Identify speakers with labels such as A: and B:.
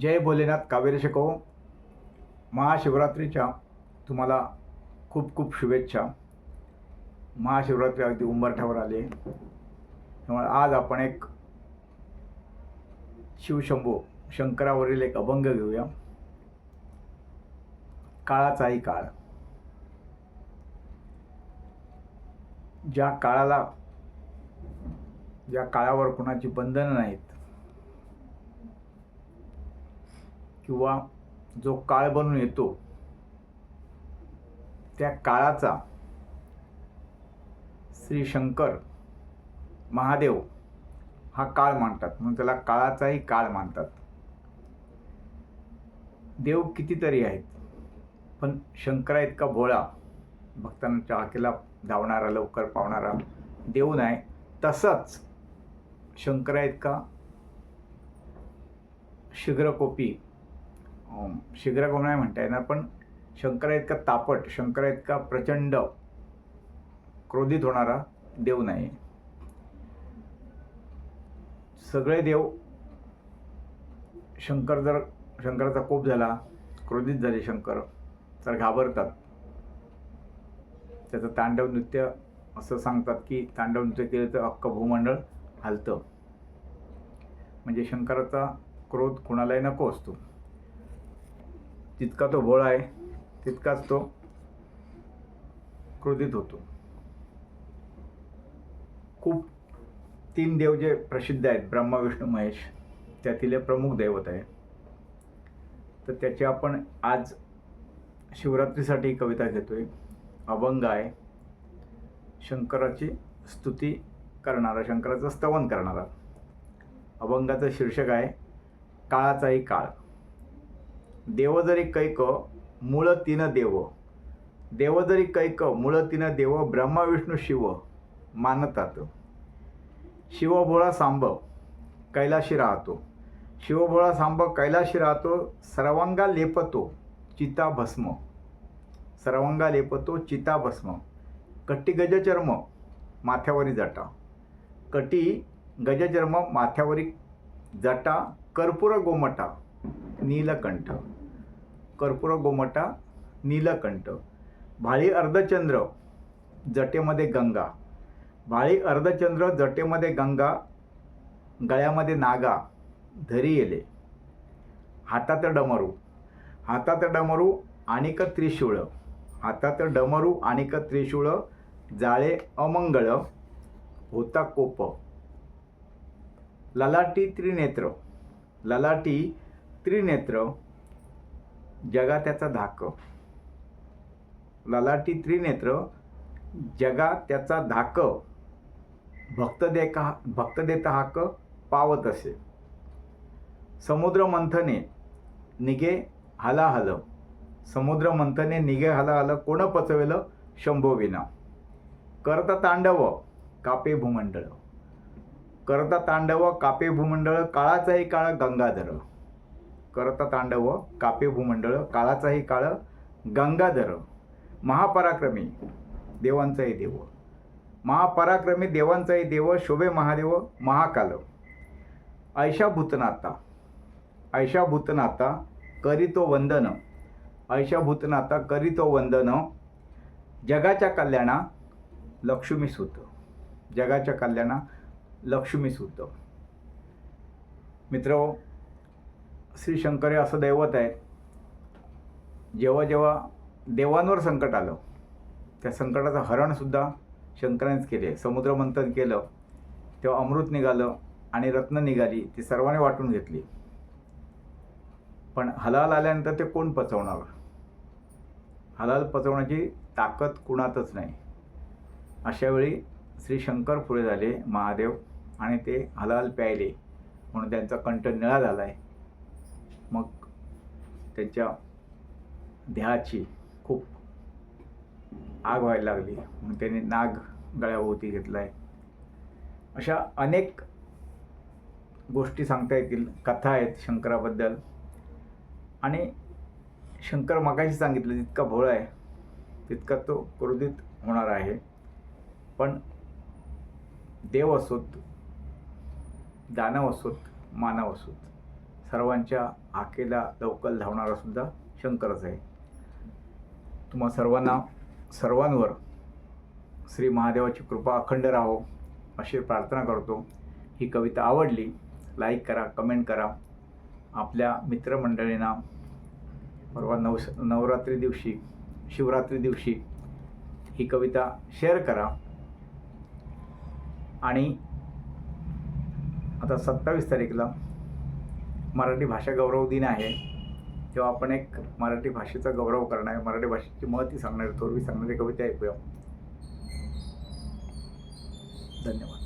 A: जय भोलेनाथ कावेरी शिको महाशिवरात्रीच्या तुम्हाला खूप खूप शुभेच्छा. महाशिवरात्री अगदी उंबरठ्यावर आले त्यामुळे आज आपण एक शिवशंभू शंकरावरील एक अभंग घेऊया. काळाचाही काळ. ज्या काळाला ज्या काळावर कुणाची बंधनं नाहीत किंवा जो काळ बनून येतो त्या काळाचा श्री शंकर महादेव हा काळ मानतात. म्हणून त्याला काळाचाही काळ मानतात. देव कितीतरी आहेत पण शंकरा इतका भोळा भक्तांच्या हाकेला धावणारा लवकर पावणारा देव नाही. तसंच शंकरा इतका शीघ्रकोपी अं, शीघ्रकोप नाही म्हणता येणार पण शंकरा इतका तापट शंकरा इतका प्रचंड क्रोधित होणारा देव नाही सगळे देव शंकर जर शंकराचा कोप झाला क्रोधित झाले शंकर तर घाबरतात. त्याचं तांडव नृत्य असं सांगतात की तांडव नृत्य केलं तर अख्खं भूमंडळ हलतं. म्हणजे शंकराचा क्रोध कुणालाही नको असतो. जितका तो भोळा आहे तितकाच तो क्रोधित होतो. खूप तीन देव जे प्रसिद्ध आहेत ब्रह्मा विष्णू महेश त्यातील प्रमुख दैवत आहे. तर त्याची आपण आज शिवरात्रीसाठी कविता कविता घेतोय. अभंग आहे. शंकराची स्तुती करणारा शंकराचं स्तवन करणारा. अभंगाचं शीर्षक आहे काळाचाही काळ. देवजरी कैक मूळ तीन देव. देवजरी कैक मूळ तीन देव ब्रह्मा विष्णू शिव मानतात. शिवभोळा सांब कैलाशी राहतो. शिवभोळा सांब कैलाशी राहतो सर्वांगा लेपतो चिता भस्म. सर्वांगा लेपतो चिता भस्म. कट्टी गजचर्म माथ्यावरी जटा. कटी गजचर्म माथ्यावरी जटा कर्पूर गोमटा. नीलकंठ. कर्पूर गोमटा नीलकंठ. भाळी अर्धचंद्र जटेमध्ये गंगा. भाळी अर्धचंद्र जटेमध्ये गंगा गळ्यामध्ये नागा धरी येले. हातात डमरू. हातात डमरू आणिक त्रिशूळ. हातात डमरू आणिक त्रिशूळ जाळे अमंगळ होता कोप. ललाटी त्रिनेत्र. ललाटी त्रिनेत्र जगा त्याचा धाक. ललाटी त्रिनेत्र जगा त्याचा धाक. भक्त देका भक्त देता हाक पावत असे. समुद्र मंथने निघे हलाहल. समुद्र मंथने निघे हलाहल कोण पचवेल? शंभोविना करता तांडव कापे भूमंडळ. करता तांडव कापे भूमंडळ काळाचाही काळ गंगाधर. करता तांडव कापे भूमंडळ काळाचाही काळ गंगाधर महापराक्रमी देवांचाही देव. महापराक्रमी देवांचाही देव शोभे महादेव महाकाल. ऐशा भूतनाथा. ऐशा भूतनाथा करीतो वंदन. ऐशा भूतनाथा करीतो वंदन. जगाच्या कल्याणा लक्ष्मी सुत. जगाच्या कल्याणा लक्ष्मी सुत. मित्र श्री शंकर हे असं दैवत आहे. जेव्हा जेव्हा देवांवर संकट आलं त्या संकटाचं हरणसुद्धा शंकरानेच केले. समुद्रमंथन केलं तेव्हा अमृत निघालं आणि रत्न निघाली ती सर्वांनी वाटून घेतली. पण हलाल आल्यानंतर ते कोण पचवणार? हलाल पचवण्याची ताकद कुणातच नाही. अशावेळी श्री शंकर पुढे झाले महादेव आणि ते हलाल प्यायले म्हणून त्यांचा कंठ निळा झाला आहे मग त्यांच्या देहाची खूप आग व्हायला लागली. म्हणून त्यांनी नाग गळ्याभोवती घेतला आहे अशा अनेक गोष्टी सांगता येतील कथा आहेत शंकराबद्दल. आणि शंकर मगाशी सांगितलं जितका भोळा आहे तितका तो क्रोधित होणार आहे. पण देव असोत दानव असोत मानव असोत. सर्वांच्या हाकेला लवकर धावणारा सुद्धा शंकरच आहे. तुम्हा सर्वांना सर्वांवर श्री महादेवाची कृपा अखंड राहो अशी प्रार्थना करतो. ही कविता आवडली लाईक करा कमेंट करा. आपल्या मित्रमंडळींना परवा नव नवरात्री दिवशी शिवरात्री दिवशी ही कविता शेअर करा. आणि आता सत्तावीस तारीखला मराठी भाषा गौरव दिन आहे. तेव्हा आपण एक मराठी भाषेचा गौरव करणार मराठी भाषेची महती सांगणारी थोरवी सांगणारी कविता ऐकूया. धन्यवाद.